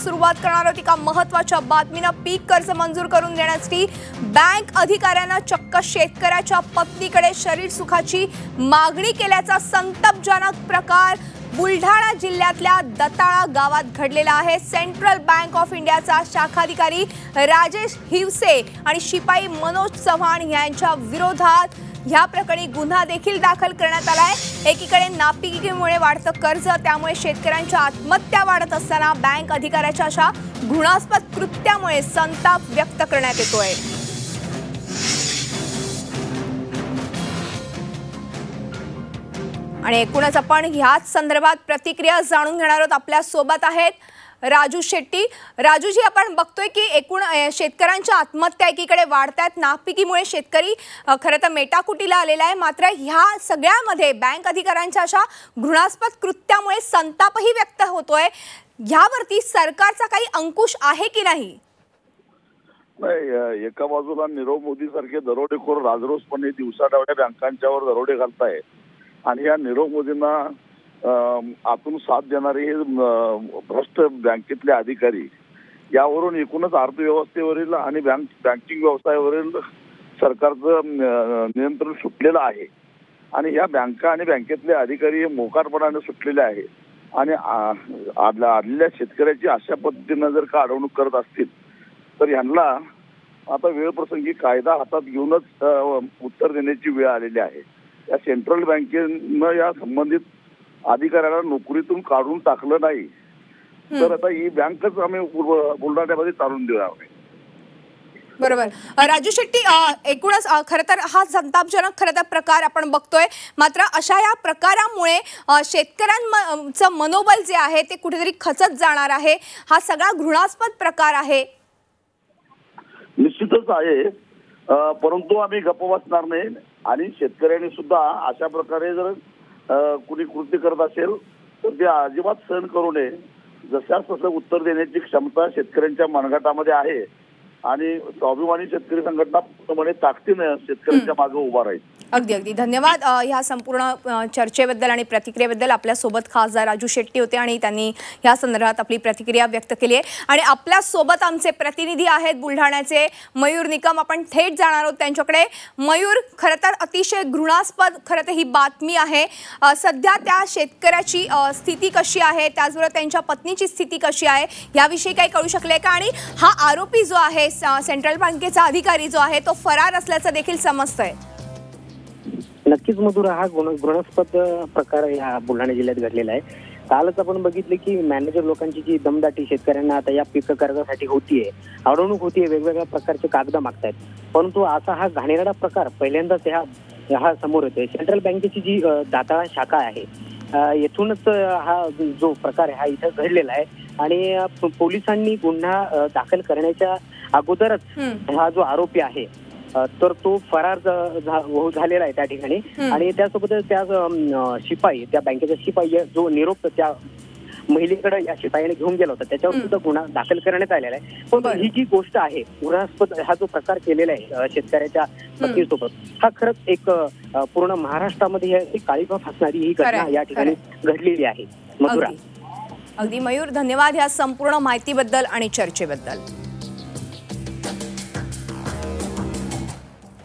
सुरुवात करणार आहोत एका महत्त्वाच्या बातमीनं पीक कर्ज मंजूर करून देण्यासाठी बँक अधिकाऱ्यांना चक्क शेतकऱ्याच्या पत्नीकडे शरीर सुखाची मागणी केल्याचा संतापजनक प्रकार बुलढाणा जिल्ह्यातल्या दताळा गावात घडलेला आहे. सेंट्रल बँक ऑफ इंडियाचा शाखाधिकारी राजेश हिवसे आणि शिपाई मनोज चव्हाण यांच्या विरोधात ह्या प्रकरणी गुन्हा देखील दाखल करण्यात आला आहे. एकीकडे नापिकीमुळे वाढतं कर्ज त्यामुळे शेतकऱ्यांच्या आत्महत्या वाढत असताना बँक अधिकाऱ्याच्या अशा घृणास्पद कृत्यामुळे संताप व्यक्त करण्यात येतोय. आणि एकूणच आपण ह्याच संदर्भात प्रतिक्रिया जाणून घेणार आहोत. आपल्यासोबत आहेत राजू शेट्टी. राजूजी आपण बघतोय की एकूण शेतकऱ्यांच्या आत्महत्या एकीकडे वाढत आहेत नापिकीमुळे शेतकरी खरं तर मेटाकुटीला आलेला आहे. मात्र ह्या सगळ्यामध्ये बँक अधिकाऱ्यांच्या अशा घृणास्पद कृत्यामुळे संतापही व्यक्त होतोय. ह्यावरती सरकारचा काही अंकुश आहे की नाही? नाही एका बाजूला नीरव मोदी सारखे दरोडेखोर राजरोसपणे दिवसाडावड्या बँकांच्यावर दरोडे घालताय आणि या नीरव मोदींना आतून साथ देणारे हे भ्रष्ट बँकेतले अधिकारी यावरून एकूणच अर्थव्यवस्थेवरील आणि बँक बँकिंग व्यवसायावरील सरकारचं नियंत्रण सुटलेलं आहे. आणि या बँका आणि बँकेतले अधिकारी हे मोकारपणाने सुटलेले आहे. आणि आदल्या आदल्या शेतकऱ्याची अशा पद्धतीनं जर का अडवणूक करत असतील तर यांना आता वेळ प्रसंगी कायदा हातात घेऊनच उत्तर देण्याची वेळ आलेली आहे. या सेंट्रल बँकेनं या संबंधित अधिकाऱ्याला नोकरीतून काढून टाकलं नाही. तर आता ही बँकच आम्ही बुल- बुलढाण्यामध्ये चालून देणार आहे बरोबर. राजू शेट्टी एकूणच खरं तर हा संतापजनक खरं तर प्रकार आपण बघतोय. मात्र अशा या प्रकारामुळे शेतकऱ्यांचं मनोबल जे आहे ते कुठेतरी खचत जाणार आहे. हा सगळा घृणास्पद प्रकार आहे. निश्चितच आहे. परंतु आम्ही गप्प बसणार नाही आणि शेतकऱ्यांनी सुद्धा अशा प्रकारे जर कुणी कृती करत असेल तर ते अजिबात सहन करू नये. जशास तसं उत्तर देण्याची क्षमता शेतकऱ्यांच्या मनगटामध्ये आहे. आणि स्वाभिमानी शेतकरी संघटना पूर्णपणे ताकदीनं शेतकऱ्यांच्या मागे उभा राहील. अगदी अगदी. धन्यवाद. ह्या संपूर्ण चर्चेबद्दल आणि प्रतिक्रियेबद्दल आपल्यासोबत खासदार राजू शेट्टी होते आणि त्यांनी ह्या संदर्भात आपली प्रतिक्रिया व्यक्त केली आहे. आणि आपल्यासोबत आमचे प्रतिनिधी आहेत बुलढाण्याचे मयूर निकम. आपण थेट जाणार आहोत त्यांच्याकडे. मयूर खरं तर अतिशय घृणास्पद खरं तर ही बातमी आहे. सध्या त्या शेतकऱ्याची स्थिती कशी आहे? त्याचबरोबर त्यांच्या पत्नीची स्थिती कशी आहे? याविषयी काही कळू शकले का? आणि हा आरोपी जो आहे स- सेंट्रल बँकेचा अधिकारी जो आहे तो फरार असल्याचं देखील समजतं आहे नक्कीच मधुरा हा गुण घृणास्पद प्रकार या बुलढाणा जिल्ह्यात घडलेला आहे. कालच आपण बघितले की मॅनेजर लोकांची जी दमदाटी शेतकऱ्यांना आता या पीक कर्जासाठी होतीये अडवणूक होतीये वेगवेगळ्या प्रकारचे कागद मागतायत. परंतु असा हा घाणेरडा प्रकार पहिल्यांदाच ह्या हा समोर येतोय. सेंट्रल बँकेची जी दाताळा शाखा आहे येथूनच हा जो प्रकार आहे हा इथं घडलेला आहे. आणि पोलिसांनी गुन्हा दाखल करण्याच्या अगोदरच. हा जो आरोपी आहे तर तो फरार हो- झालेला आहे त्या ठिकाणी. आणि त्यासोबतच त्या शिपाई त्या बँकेचा शिपाई या- जो निरोप त्या महिलेकडे या शिपाईने घेऊन गेला होता त्याच्यावर. सुद्धा गुन्हा दाखल करण्यात आलेला आहे. पण. ही जी गोष्ट आहे गुन्हास्पद हा जो प्रकार केलेला आहे शेतकऱ्याच्या पत्नीसोबत हा खरंच एक पूर्ण महाराष्ट्रामध्ये काळीबा फासणारी ही घटना या ठिकाणी घडलेली आहे. मधुरा अगदी मयूर धन्यवाद ह्या संपूर्ण माहितीबद्दल आणि चर्चेबद्दल.